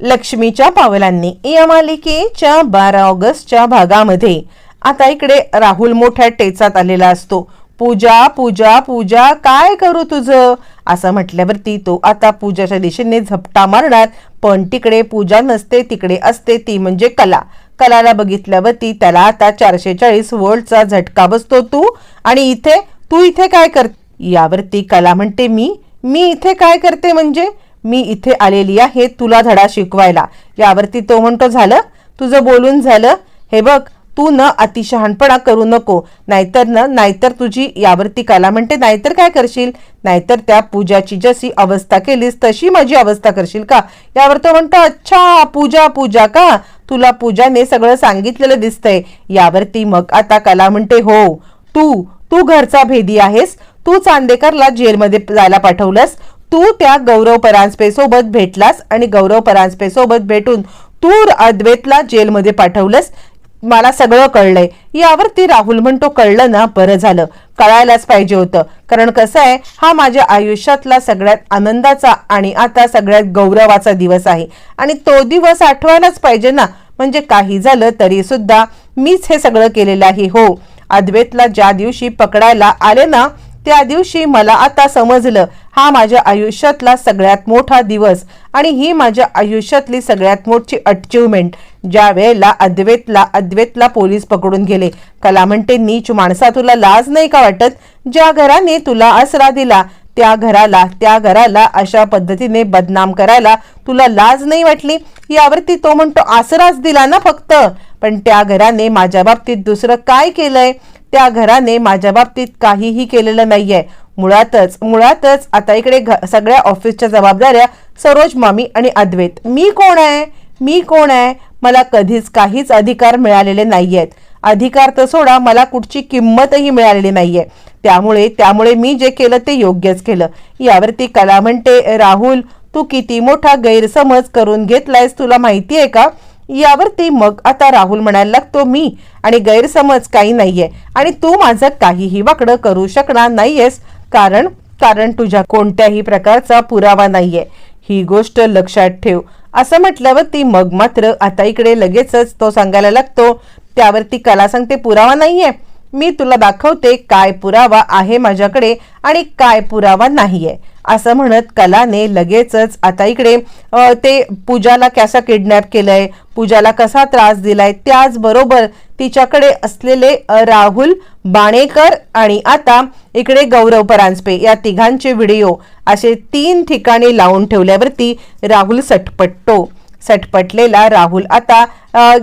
लक्ष्मीच्या पावलांनी या मालिकेच्या बारा ऑगस्टच्या भागामध्ये. आता इकडे राहुल मोठ्या टेचात आलेला असतो. पूजा पूजा पूजा काय करू तुझं? असं म्हटल्यावरती तो आता पूजाच्या दिशेने झपटा मारणार. पण तिकडे पूजा नसते तिकडे असते ती म्हणजे कला. कलाला बघितल्यावरती त्याला आता चारशे चाळीस वोल्टचा झटका बसतो तू. आणि इथे तू इथे काय कर? यावरती कला म्हणते मी. मी इथे काय करते म्हणजे? मी इथे आलेली आहे तुला धडा शिकवायला. यावरती तो म्हणतो झालं? तुझं बोलून झालं? हे बघ तू न अतिशहाणपणा करू नको. नाहीतर न नाहीतर तुझी यावरती कला म्हणते नाहीतर काय करशील? नाहीतर त्या पूजाची जशी अवस्था केलीस तशी माझी अवस्था करशील का? यावर तो म्हणतो अच्छा पूजा पूजा का? तुला पूजाने सगळं सांगितलेलं दिसतंय. यावरती मग आता कला म्हणते हो तू तू घरचा भेदी आहेस. तू चांदेकरला जेलमध्ये जायला पाठवलंस. तू त्या गौरव परांजपेसोबत भेटलास आणि गौरव परांजपेसोबत भेटून तू अद्वैतला जेलमध्ये पाठवलंस मला सगळं कळलंय. यावरती राहुल म्हणतो कळलं ना बरं झालं. कळायलाच पाहिजे होतं. कारण कसं आहे हा माझ्या आयुष्यातला सगळ्यात आनंदाचा आणि आता सगळ्यात गौरवाचा दिवस आहे. आणि तो दिवस आठवायलाच पाहिजे ना. म्हणजे काही झालं तरी सुद्धा मीच हे सगळं केलेलं आहे. हो अद्वैतला ज्या दिवशी पकडायला आले ना त्या दिवशी मला आता समजलं हा माझ्या आयुष्यातला सगळ्यात मोठा दिवस आणि ही माझ्या आयुष्यातली सगळ्यात मोठी अचिव्हमेंट ज्या वेळेला अद्वैतला अद्वैतला पोलीस पकडून गेले. कला म्हणते नीच माणसा तुला लाज नाही का वाटत? ज्या घराने तुला आसरा दिला त्या घराला त्या घराला अशा पद्धतीने बदनाम करायला तुला लाज नाही वाटली? यावरती तो म्हणतो आसराच दिला ना फक्त. पण त्या घराने माझ्या बाबतीत दुसरं काय केलंय? त्या घराने माझ्या बाबतीत काहीही केलेलं नाहीये. मुळातच मुळातच आता इकडे घ- सगळ्या ऑफिसच्या जबाबदाऱ्या सरोज मामी आणि अद्वैत. मी कोण आहे? मी कोण आहे? मला कधीच काहीच अधिकार मिळालेले नाहीयेत. अधिकार तर सोडा मला कुठची किंमतही मिळालेली नाहीये. त्यामुळे त्यामुळे मी जे केलं ते योग्यच केलं. यावरती कला म्हणते राहुल तू किती मोठा गैरसमज करून घेतलायस तुला माहिती आहे का? यावरती मग आता राहुल म्हणायला लागतो मी आणि गैरसमज काही नाहीये आणि तू माझं काहीही वाकडं करू शकणार नाहीयेस कारण कारण तुझ्या कोणत्याही प्रकारचा पुरावा नाहीये. ही गोष्ट लक्षात ठेव. असं म्हटल्यावरती मग मात्र आता इकडे लगेचच तो सांगायला लागतो त्यावरती कला सांगते पुरावा नाहीये. मी तुला दाखवते काय पुरावा आहे माझ्याकडे आणि काय पुरावा नाहीये. असं म्हणत कलाने लगेचच आता इकडे ते पूजाला कसा किडनॅप केलंय पूजाला कसा त्रास दिलाय त्याचबरोबर तिच्याकडे असलेले राहुल बाणेकर आणि आता इकडे गौरव परांजपे या तिघांचे व्हिडिओ असे तीन ठिकाणी लावून ठेवल्यावरती राहुल सटपटतो. सटपटलेला राहुल आता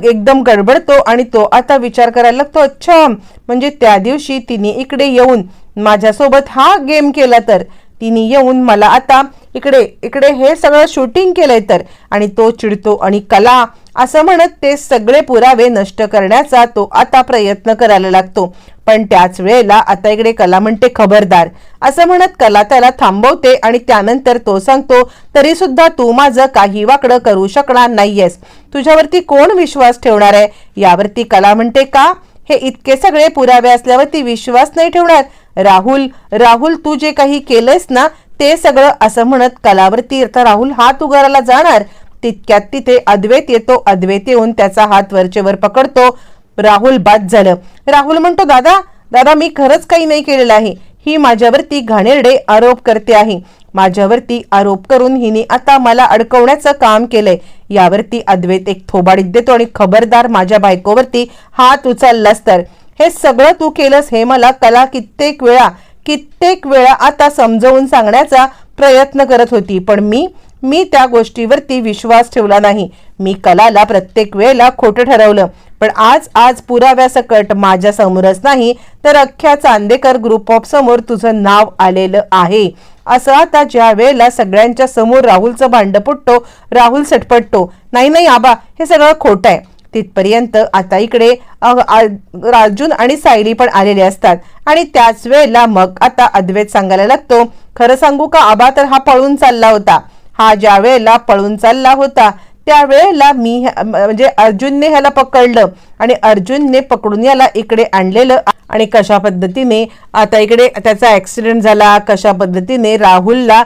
एकदम गडबडतो आणि तो आता विचार करायला लागतो अच्छा म्हणजे त्या दिवशी तिने इकडे येऊन माझ्यासोबत हा गेम केला तर तिने येऊन मला आता इकडे इकडे हे सगळं शूटिंग केलंय तर. आणि तो चिडतो आणि कला असं म्हणत ते सगळे पुरावे नष्ट करण्याचा तो आता प्रयत्न करायला लागतो. पण त्याच वेळेला आता इकडे कला म्हणते खबरदार. असं म्हणत कला त्याला थांबवते आणि त्यानंतर तो सांगतो तरी सुद्धा तू माझं काही वाकडं करू शकणार नाहीयेस. तुझ्यावरती कोण विश्वास ठेवणार आहे? यावरती कला म्हणते का? हे इतके सगळे पुरावे असल्यावरती विश्वास नाही ठेवणार. राहुल राहुल तू जे काही केलंयस ना ते सगळं असं म्हणत कलावरती आता राहुल हात उगाराला जाणार. तितक्यात तिथे अद्वैत येतो. अद्वैत येऊन त्याचा हात वरचेवर पकडतो. राहुल बाद झालं. राहुल म्हणतो दादा दादा मी खरंच काही नाही केलेलं आहे. ही माझ्यावरती घाणेरडे आरोप करते आहे. माझ्यावरती आरोप करून हिने आता मला अडकवण्याचं काम केलंय. यावरती अद्वैत एक थोबाडीत देतो आणि खबरदार माझ्या बायकोवरती हात उचललास तर. हे सगळं तू केलंस हे मला कला कित्येक वेळा कित्येक वेळा आता समजवून सांगण्याचा प्रयत्न करत होती. पण मी मी त्या गोष्टीवरती विश्वास ठेवला नाही. मी कलाला प्रत्येक वेळेला खोटं ठरवलं. पण आज आज पुराव्यासकट माझ्या समोरच नाही तर अख्ख्या चांदेकर ग्रुप ऑफ समोर तुझं नाव आलेलं आहे. असं आता ज्या वेळेला सगळ्यांच्या समोर राहुलचं भांड फुटतो राहुल सटपटतो. नाही नाही आबा हे सगळं खोटं आहे. तिथपर्यंत आता इकडे अर्जुन आणि सायली पण आलेले असतात. आणि त्याच वेळेला मग आता अद्वैत सांगायला लागतो खरं सांगू का आबा तर हा पळून चालला होता. हा ज्या वेळेला पळून चालला होता त्यावेळेला मी ह्या- म्हणजे अर्जुनने ह्याला पकडलं. आणि अर्जुनने पकडून याला इकडे आणलेलं. आणि कशा पद्धतीने आता इकडे त्याचा ऍक्सिडेंट झाला कशा पद्धतीने राहुलला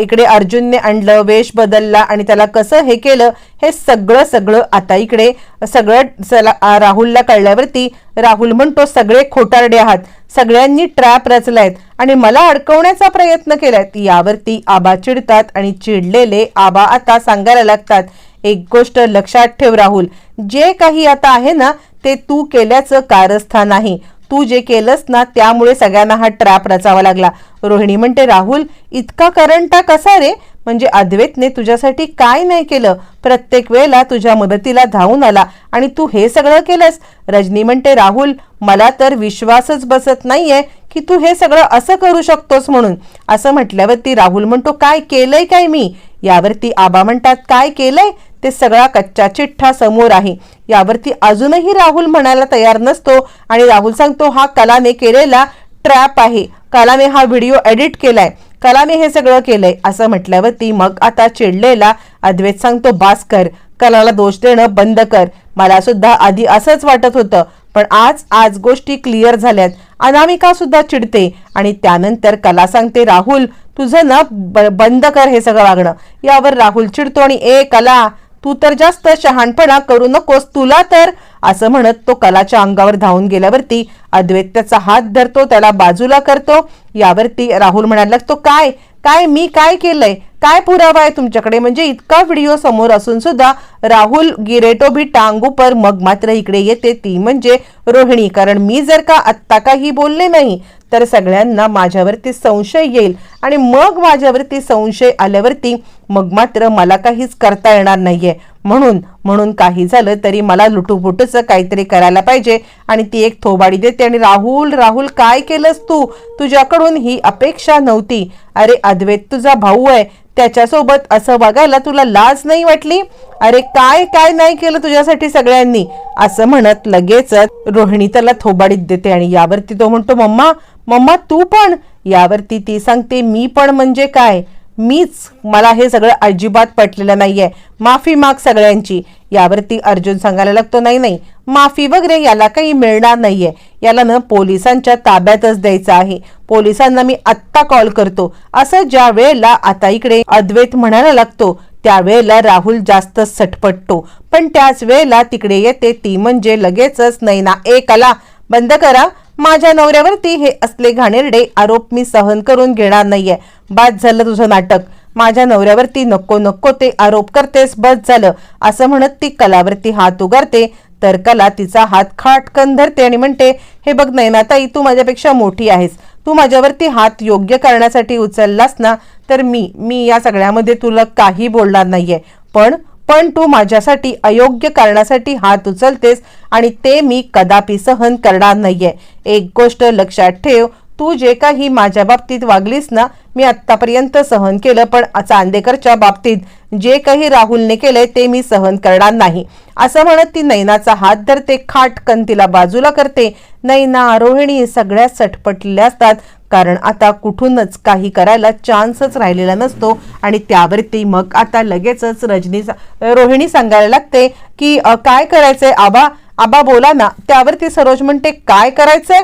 इकडे अर्जुनने आणलं वेश बदलला आणि त्याला कसं हे केलं हे सगळं सगळं आता इकडे सगळं सला- राहुलला कळल्यावरती राहुल म्हणतो सगळे खोटारडे आहात. सगळ्यांनी ट्रॅप रचलायत आणि मला अडकवण्याचा प्रयत्न केलायत. यावरती आबा चिडतात आणि चिडलेले आबा आता सांगायला लागतात एक गोष्ट लक्षात ठेव राहुल. जे काही आता आहे ना ते तू केल्याचं कारस्थान आहे. तू जे केलंस ना त्यामुळे सगळ्यांना हा ट्रॅप रचावा लागला. रोहिणी म्हणते राहुल इतका करंटा कसा रे? म्हणजे अद्वैतने तुझ्यासाठी काय नाही केलं? प्रत्येक वेळेला तुझ्या मदतीला धावून आला आणि तू हे सगळं केलंस. रजनी म्हणते राहुल मला तर विश्वासच बसत नाहीये की तू हे सगळं असं करू शकतोस म्हणून. असं म्हटल्यावरती राहुल म्हणतो काय केलंय काय मी? यावरती आबा म्हणतात काय केलंय? ते सगळा कच्चा चिठ्ठा समोर आहे. यावरती अजूनही राहुल म्हणायला तयार नसतो आणि राहुल सांगतो हा कलाने केलेला ट्रॅप आहे. कलाने हा व्हिडिओ एडिट केलाय. कलाने हे सगळं केलंय. असं म्हटल्यावरती मग आता चिडलेला अद्वैत सांगतो बास कर कलाला दोष देणं बंद कर. मला सुद्धा आधी असंच वाटत होतं पण आज आज गोष्टी क्लिअर झाल्यात. अनामिका सुद्धा चिडते आणि त्यानंतर कला सांगते राहुल तुझं ना ब- बंद कर हे सगळं वागणं. यावर राहुल चिडतो आणि ए कला तू तर जास्त शहाणपणा करू नकोस तुला तर असं म्हणत तो कलाच्या अंगावर धावून गेल्यावरती अद्वैत्याचा हात धरतो त्याला बाजूला करतो. यावरती राहुल म्हणायला लागतो काय? काय? मी काय केलंय? काय पुरावा आहे तुमच्याकडे? म्हणजे इतका व्हिडिओ समोर असून सुद्धा राहुल गिरेटो भी टांगू पर मग मात्र इकडे येते. ती म्हणजे रोहिणी. कारण मी जर का आत्ता काही बोलले नाही तर सगळ्यांना माझ्यावरती संशय येईल आणि मग माझ्यावरती संशय आल्यावरती मग मात्र मला काहीच करता येणार नाहीये. म्हणून म्हणून काही झालं तरी मला लुटूपुटूचं काहीतरी करायला पाहिजे आणि ती एक थोबाडी देते आणि राहुल राहुल काय केलंस तू? तुझ्याकडून ही अपेक्षा नव्हती. अरे अद्वैत तुझा भाऊ आहे. त्याच्यासोबत असं वागायला तुला लाज नाही वाटली? अरे काय काय नाही केलं तुझ्यासाठी सगळ्यांनी? असं म्हणत लगेचच रोहिणी त्याला थोबाडीत देते आणि यावरती तो म्हणतो मम्मा मम्मा तू पण? यावरती ती सांगते मी पण म्हणजे काय? मीच? मला हे सगळं अजिबात पटलेलं नाहीये. माफी माग सगळ्यांची. यावरती अर्जुन सांगायला लागतो नाही नाही माफी वगैरे याला काही मिळणार नाहीये. याला ना पोलिसांच्या ताब्यातच द्यायचं आहे. पोलिसांना मी आत्ता कॉल करतो. असं ज्या वेळेला आता इकडे अद्वैत म्हणायला लागतो त्यावेळेला राहुल जास्त सटपटतो. पण त्याच वेळेला तिकडे येते ती म्हणजे लगेचच नैना. ए कला बंद करा. माझ्या नवऱ्यावरती हे असले घाणेरडे आरोप मी सहन करून घेणार नाहीये. बाद झालं तुझं नाटक. माझ्या नवऱ्यावरती नको नको ते आरोप करतेस बस झालं. असं म्हणत ती कलावरती हात उगारते. तर कला तिचा हात खाटकन धरते आणि म्हणते हे बघ नैनाताई तू माझ्यापेक्षा मोठी आहेस. तू माझ्यावरती हात योग्य करण्यासाठी उचललास ना तर मी मी या सगळ्यामध्ये तुला काही बोलणार नाहीये. पण पण तू माझ्यासाठी अयोग्य कारणासाठी हात उचलतेस आणि ते मी कदापि सहन करणार नाहीये. एक गोष्ट लक्षात ठेव तू जे काही माझ्या बाबतीत वागलीस ना मी आत्तापर्यंत सहन केलं पण चांदेकरच्या बाबतीत जे काही राहुलने केलंय ते मी सहन करणार नाही. असं म्हणत ती नैनाचा हात धरते खाटकन तिला बाजूला करते. नैना रोहिणी सगळ्या सटपटलेल्या असतात. कारण आता कुठूनच काही करायला चान्सच राहिलेला नसतो आणि त्यावरती मग आता लगेचच रजनी सा- रोहिणी सांगायला लागते की काय करायचंय? आबा आबा बोला ना. त्यावरती सरोज म्हणते काय करायचंय?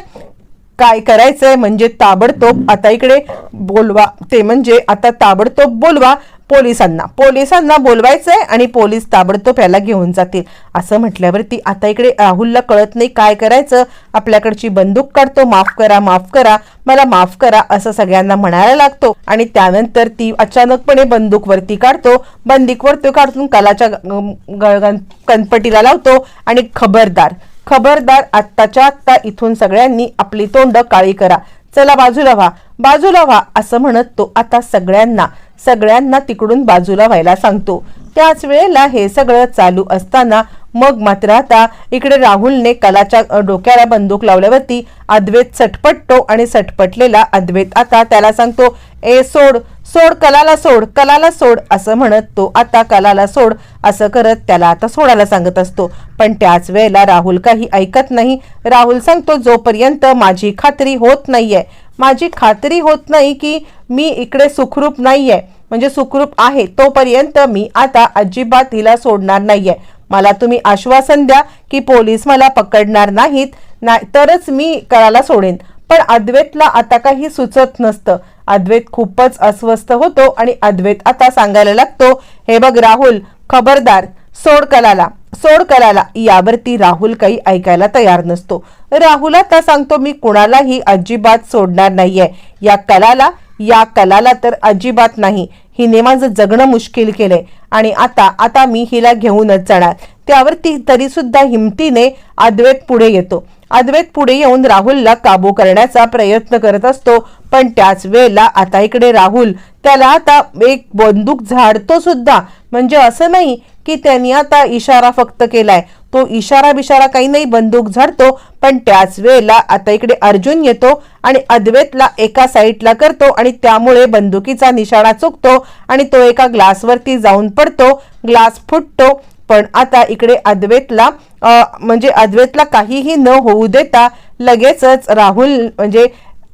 काय करायचंय म्हणजे ताबडतोब आता इकडे बोलवा. ते म्हणजे आता ताबडतोब बोलवा. पोलिसांना. पोलिसांना बोलवायचंय आणि पोलीस ताबडतोब याला घेऊन जातील. असं म्हटल्यावरती आता इकडे राहुलला कळत नाही काय करायचं. आपल्याकडची बंदूक काढतो. माफ करा माफ करा. मला माफ करा असं सगळ्यांना म्हणायला लागतो. आणि त्यानंतर ती अचानकपणे बंदूक वरती काढतो. बंदूक वरती काढून कलाच्या ग- ग- गण- कणपटीला लावतो. आणि खबरदार खबरदार आत्ताच्या आत्ता इथून सगळ्यांनी आपली तोंड काळी करा. चला बाजूला व्हा. बाजूला व्हा असं म्हणत तो आता सगळ्यांना सगळ्यांना तिकडून बाजूला व्हायला सांगतो. त्याच वेळेला हे सगळं चालू असताना मग मात्र आता इकडे राहुलने कलाच्या डोक्याला बंदूक लावल्यावरती अद्वैत सटपटतो आणि सटपटलेला अद्वैत आता त्याला सांगतो ए सोड सोड कलाला सोड कलाला सोड असं म्हणत तो आता कलाला सोड असं करत त्याला आता सोडायला सांगत असतो. पण त्याच वेळेला राहुल काही ऐकत नाही. राहुल सांगतो जोपर्यंत माझी खात्री होत नाहीये माझी खात्री होत नाही की मी इकडे सुखरूप नाही आहे म्हणजे सुखरूप आहे तोपर्यंत मी आता अजिबात हिला सोडणार नाहीये. मला तुम्ही आश्वासन द्या की पोलीस मला पकडणार नाहीत नाही तरच मी करायला सोडेन. पण अद्वैतला आता काही सुचत नसतं. अद्वैत खूपच अस्वस्थ होतो आणि अद्वैत आता सांगायला लागतो हे बघ राहुल खबरदार सोड कलाला. सोड करायला. यावरती राहुल काही ऐकायला तयार नसतो. राहुल आता सांगतो मी कुणालाही अजिबात सोडणार नाहीये. या कलाला या कलाला तर अजिबात नाही. हिने माझं जगणं मुश्किल केलंय. आणि आता आता मी हिला घेऊनच जाणार. त्यावरती तरी सुद्धा हिमतीने अद्वैत पुढे येतो. अद्वैत पुढे येऊन राहुलला काबू करण्याचा प्रयत्न करत असतो. पण त्याच वेळेला आता इकडे राहुल त्याला आता एक बंदूक झाडतो सुद्धा म्हणजे असं नाही की त्यांनी आता इशारा फक्त केलाय. तो इशारा बिशारा काही नाही बंदूक झाडतो पण त्याच वेळेला आता इकडे अर्जुन येतो आणि अद्वैतला एका साईडला करतो आणि त्यामुळे बंदुकीचा निशाणा चुकतो आणि तो एका ग्लासवरती जाऊन पडतो ग्लास फुटतो. पण आता इकडे अद्वैतला म्हणजे अद्वैतला काहीही न होऊ देता लगेचच राहुल म्हणजे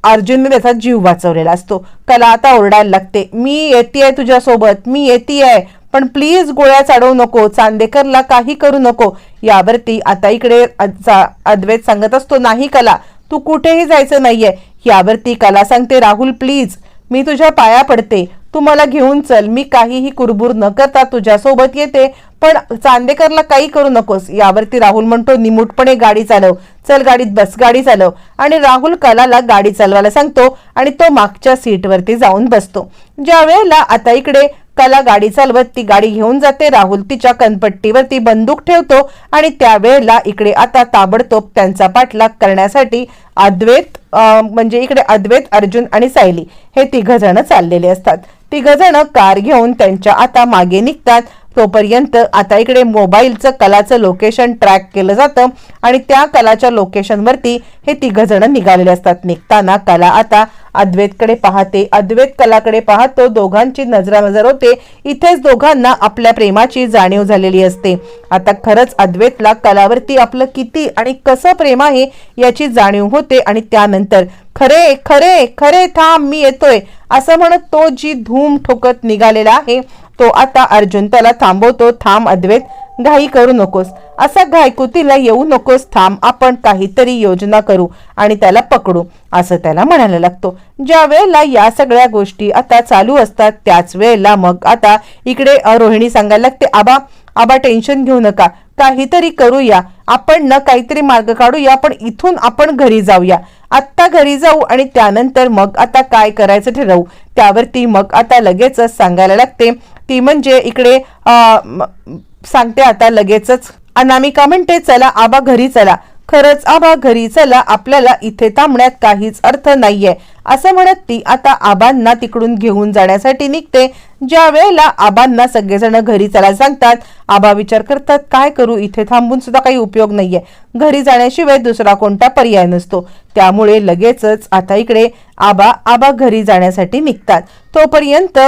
अर्जुनने त्याचा जीव वाचवलेला असतो. कला आता ओरडायला लागते. मी येतेय तुझ्यासोबत. मी येतेय. पण प्लीज गोळ्या चाडवू नको चांदेकरला काही करू नको. यावरती आता इकडे चा- अद्वैत सांगत असतो नाही कला तू कुठेही जायचं नाहीये. यावरती कला सांगते राहुल प्लीज मी तुझ्या पाया पडते. तू मला घेऊन चल मी काहीही कुरबुर न करता तुझ्यासोबत येते पण चांदेकरला काही करू नकोस. यावरती राहुल म्हणतो निमूटपणे गाडी चालव. चल गाडीत बस गाडी चालव. आणि राहुल कलाला गाडी चालवायला सांगतो आणि तो मागच्या सीटवरती जाऊन बसतो. ज्या वेळेला आता इकडे कला गाडी चालवत ती गाडी घेऊन जाते. राहुल तिच्या कनपट्टीवरती बंदूक ठेवतो आणि त्यावेळेला इकडे आता ताबडतोब त्यांचा पाठलाग करण्यासाठी अद्वैत म्हणजे इकडे अद्वैत अर्जुन आणि सायली हे तिघ जण चाललेले असतात. तिघ जण कार घेऊन त्यांच्या आता मागे निघतात. तोपर्यंत आता इकडे मोबाईलचं कलाचं लोकेशन ट्रॅक केलं जातं आणि त्या कलाच्या लोकेशनवरती हे तिघ जण निघालेले असतात. निघताना कला आता अद्वैतकडे पाहते. अद्वैत कलाकडे पाहतो. दोघांची नजरानजर होते. इथेच दोघांना आपल्या प्रेमाची जाणीव झालेली असते. आता खरंच अद्वैतला कलावरती आपलं किती आणि कसं प्रेम आहे याची जाणीव होते आणि त्यानंतर खरे खरे खरे थांब मी येतोय. असं म्हणत तो जी धूम ठोकत निघालेला आहे तो आता अर्जुन त्याला थांबवतो थांब अद्वैत घाई करू नकोस. असा घायकुतीला येऊ नकोस थांब आपण काहीतरी योजना करू आणि त्याला पकडू असं त्याला म्हणायला लागतो. ज्या वेळेला या सगळ्या गोष्टी आता चालू असतात त्याच वेळेला मग आता इकडे रोहिणी सांगायला लागते आबा आबा टेन्शन घेऊ नका. काहीतरी करूया. आपण ना काहीतरी मार्ग काढूया पण इथून आपण घरी जाऊया. आत्ता घरी जाऊ आणि त्यानंतर मग आता काय करायचं ठरवू? त्यावरती मग आता लगेचच सांगायला लागते. ती म्हणजे इकडे सांगते आता लगेचच. अनामिका म्हणते चला आबा घरी चला. खरंच आबा घरी चला आपल्याला इथे थांबण्यात काहीच अर्थ नाहीये. असं म्हणत ती आता आबांना तिकडून घेऊन जाण्यासाठी निघते. ज्या वेळेला आबांना सगळेजण घरी चला सांगतात आबा विचार करतात काय करू? इथे थांबून सुद्धा काही उपयोग नाहीये. घरी जाण्याशिवाय दुसरा कोणता पर्याय नसतो. त्यामुळे लगेचच आता इकडे आबा आबा घरी जाण्यासाठी निघतात. तोपर्यंत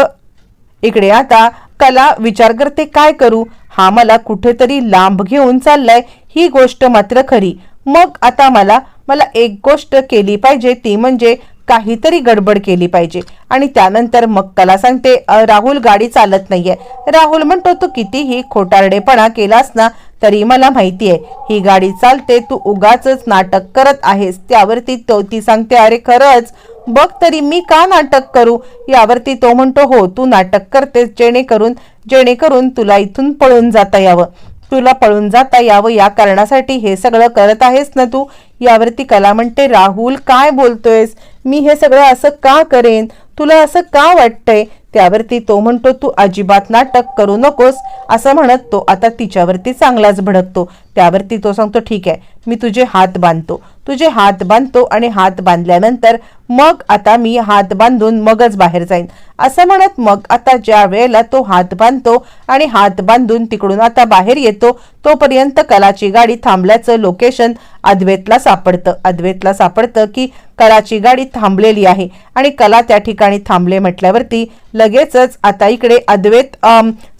इकडे आता कला विचार करते काय करू? हा मला कुठेतरी लांब घेऊन चाललाय. ही गोष्ट मात्र खरी. मग आता मला मला एक गोष्ट केली पाहिजे ती म्हणजे काहीतरी गडबड केली पाहिजे. आणि त्यानंतर मग त्याला सांगते राहुल गाडी चालत नाहीये. राहुल म्हणतो तू कितीही खोटारडेपणा केलास ना तरी मला माहिती आहे ही गाडी चालते तू उगाच नाटक करत आहेस. त्यावरती तो ती सांगते अरे खरंच? बघ तरी मी का नाटक करू? यावरती तो म्हणतो हो तू नाटक करतेस जेणेकरून जेणेकरून तुला इथून पळून जाता यावं. तुला पळून जाता यावं या कारणासाठी. हे सगळं करत आहेस ना तू? यावरती कला म्हणते राहुल काय बोलतोयस? मी हे सगळं असं का करेन? तुला असं का वाटतंय? त्यावरती तो म्हणतो तू अजिबात नाटक करू नकोस. असं म्हणत तो आता तिच्यावरती चांगलाच भडकतो. त्यावरती तो सांगतो ठीक आहे मी तुझे हात बांधतो. तुझे हात बांधतो आणि हात बांधल्यानंतर मग आता मी हात बांधून मगच बाहेर जाईन. असं म्हणत मग आता ज्या वेळेला तो हात बांधतो आणि हात बांधून तिकडून आता बाहेर येतो तोपर्यंत कलाची गाडी थांबल्याचं लोकेशन अद्वैतला सापडतं. अद्वैतला सापडतं की कलाची गाडी थांबलेली आहे आणि कला त्या ठिकाणी थांबले म्हटल्यावरती लगेचच आता इकडे अद्वैत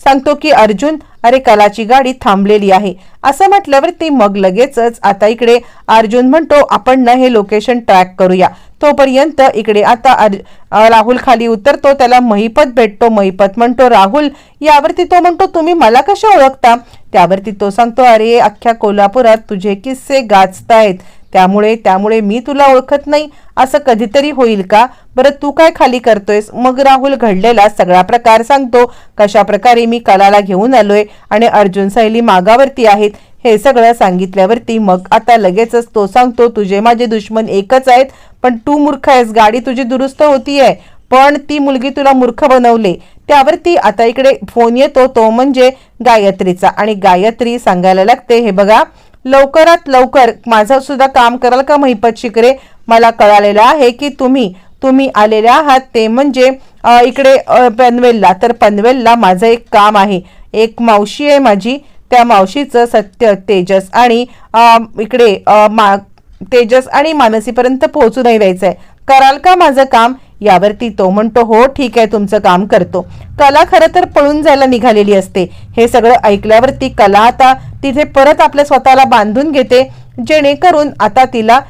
सांगतो की अर्जुन अरे कलाची गाडी थांबलेली आहे. असं म्हटल्यावरती मग लगेचच आता इकडे अर्जुन म्हणतो आपण ना हे लोकेशन ट्रॅक करूया. तोपर्यंत इकडे आता राहुल खाली उतरतो त्याला महिपत भेटतो महिपत म्हणतो राहुल यावरती तो म्हणतो तुम्ही मला कशा ओळखता? त्यावरती तो सांगतो अरे अख्ख्या कोल्हापुरात तुझे किस्से गाजतायत. त्यामुळे त्यामुळे मी तुला ओळखत नाही. असं कधीतरी होईल का? बरं तू काय खाली करतोयस? मग राहुल घडलेला सगळा प्रकार सांगतो. कशा प्रकारे मी कलाला घेऊन आलोय आणि अर्जुन सायली मागावरती आहेत हे सगळं सांगितल्यावरती मग आता लगेचच तो सांगतो तुझे माझे दुश्मन एकच आहेत पण तू मूर्ख आहेस. गाडी तुझी दुरुस्त होतीये. पण ती मुलगी तुला मूर्ख बनवले. त्यावरती आता इकडे फोन येतो. तो म्हणजे गायत्रीचा. आणि गायत्री सांगायला लागते हे बघा लवकरात लवकर माझं सुद्धा काम कराल का महिपत शिकरे मला कळालेलं आहे की तुम्ही तुम्ही आलेले आहात. ते म्हणजे इकडे पनवेलला. तर पनवेलला माझं एक काम आहे. एक मावशी आहे माझी. त्या मावशीचं सत्य तेजस आणि इकडे मा तेजस आणि मानसीपर्यंत पोहोचू नाही आहे कराल का माझं काम? यावरती तो म्हणतो हो ठीक आहे तुमचं काम करतो. कला खरं तर पळून जायला निघालेली असते. हे सगळं ऐकल्यावरती कला आता तिथे परत आपल्या स्वतःला बांधून घेते जेणेकरून आता तिला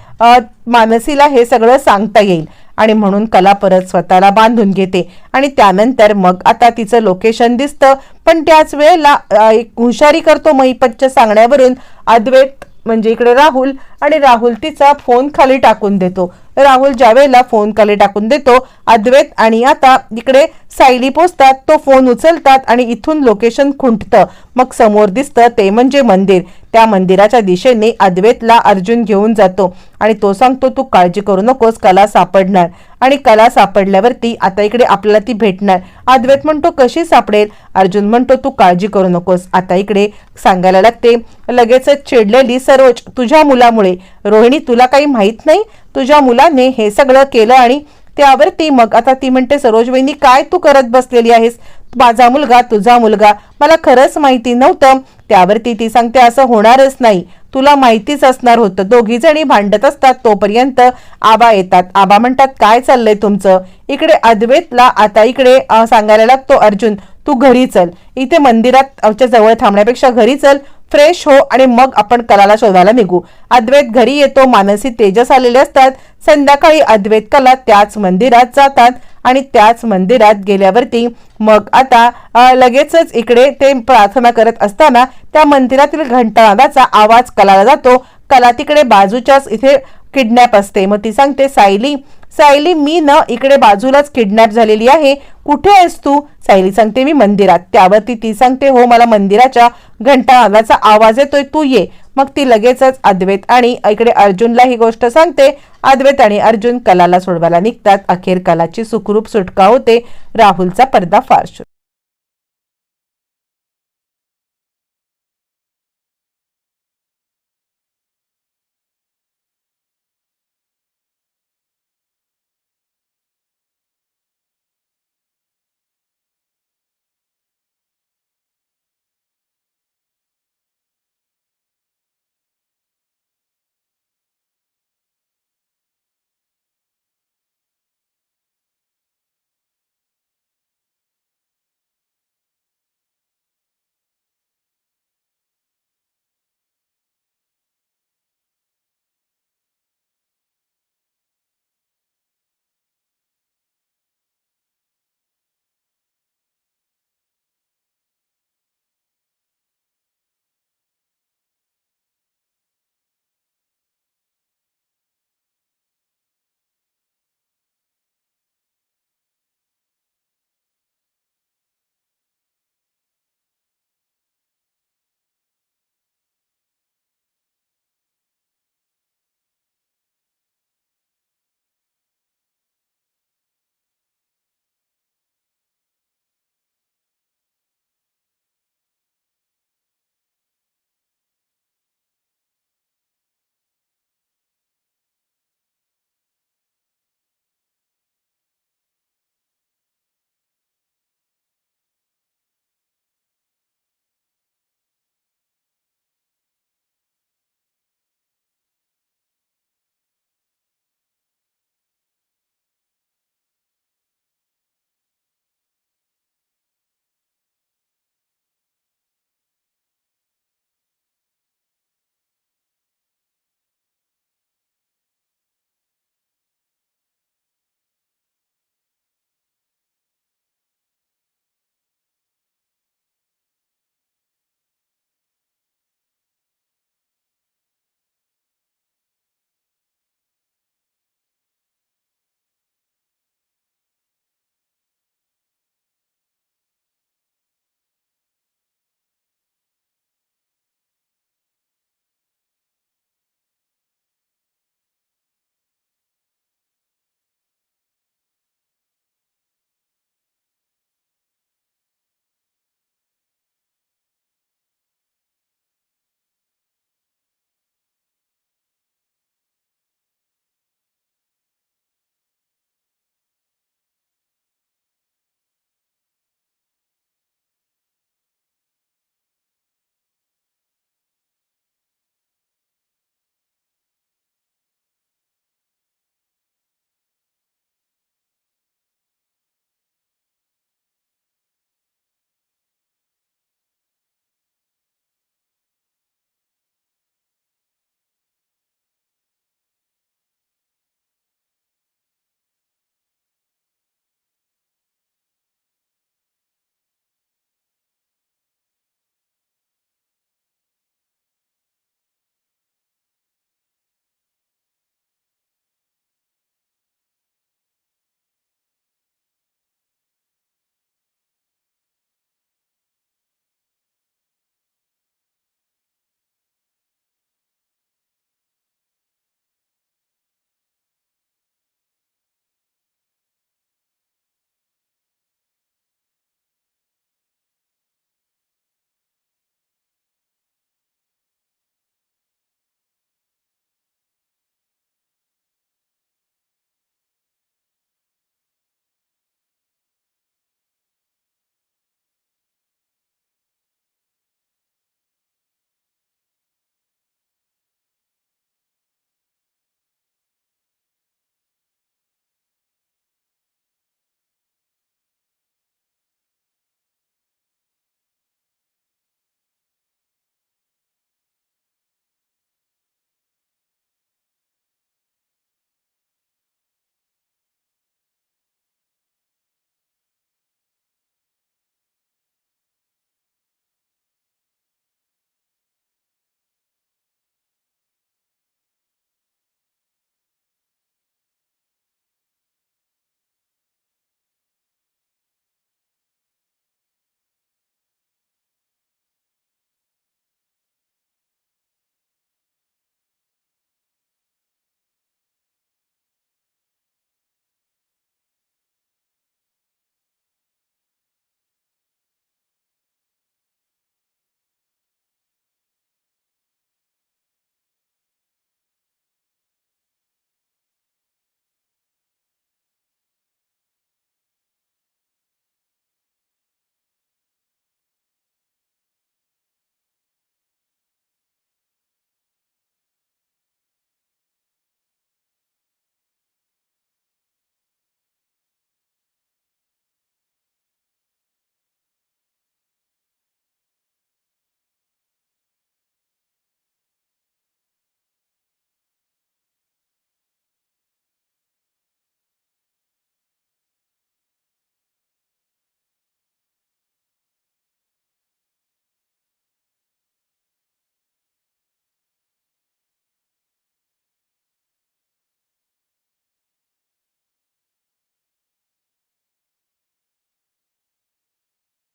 मानसीला हे सगळं सांगता येईल. आणि म्हणून कला परत स्वतःला बांधून घेते. आणि त्यानंतर मग आता तिचं लोकेशन दिसतं. पण त्याच वेळेला एक हुशारी करतो महिपतच्या सांगण्यावरून अद्वैत म्हणजे इकडे राहुल आणि राहुल तिचा फोन खाली टाकून देतो. राहुल ज्या वेळेला फोन खाली टाकून देतो अद्वैत आणि आता इकडे सायली पोचतात तो फोन उचलतात आणि इथून लोकेशन खुंटतं. मग समोर दिसतं ते म्हणजे मंदिर. त्या मंदिराच्या दिशेने अद्वैतला अर्जुन घेऊन जातो. आणि तो सांगतो तू काळजी करू नकोस कला सापडणार. आणि कला सापडल्यावरती आता इकडे आपल्याला ती भेटणार. अद्वैत म्हणतो कशी सापडेल? अर्जुन म्हणतो तू काळजी करू नकोस. आता इकडे सांगायला लागते लगेचच चिडलेली सरोज तुझ्या मुलामुळे. रोहिणी तुला काही माहीत नाही? तुझ्या मुलाने हे सगळं केलं आणि त्यावरती मग आता ती म्हणते सरोज वहिनी काय तू करत बसलेली आहेस? माझा मुलगा तुझा मुलगा मला खरंच माहिती नव्हतं. त्यावरती ती सांगते असं होणारच नाही. तुला माहितीच असणार होतं. दोघी जणी भांडत असतात तोपर्यंत आबा येतात. आबा म्हणतात काय चाललंय तुमचं? इकडे अद्वैतला आता इकडे सांगायला लागतो अर्जुन तू घरी चल. इथे मंदिरात आमच्या जवळ थांबण्यापेक्षा घरी चल. फ्रेश हो आणि मग आपण कलाला शोधायला निघू. अद्वैत घरी येतो. मानसी तेजस आलेले असतात. संध्याकाळी अद्वैत कला त्याच मंदिरात जातात. आणि त्याच मंदिरात गेल्यावरती मग आता लगेचच इकडे ते प्रार्थना करत असताना त्या मंदिरातील घंटानादाचा आवाज कलाला जातो. कला तिकडे बाजूच्याच इथे किडनॅप असते. मग ती सांगते सायली सायली मी न इकडे बाजूलाच किडनॅप झालेली आहे. कुठे आहेस तू? सायली सांगते मी मंदिरात. त्यावरती ती सांगते हो मला मंदिराच्या घंटानादाचा आवाज येतोय. तू ये. मग ती लगेचच अद्वैत आणि इकडे अर्जुनला ही गोष्ट सांगते. अद्वैत आणि अर्जुन कलाला सोडवायला निघतात. अखेर कलाची सुखरूप सुटका होते. राहुलचा पर्दाफाश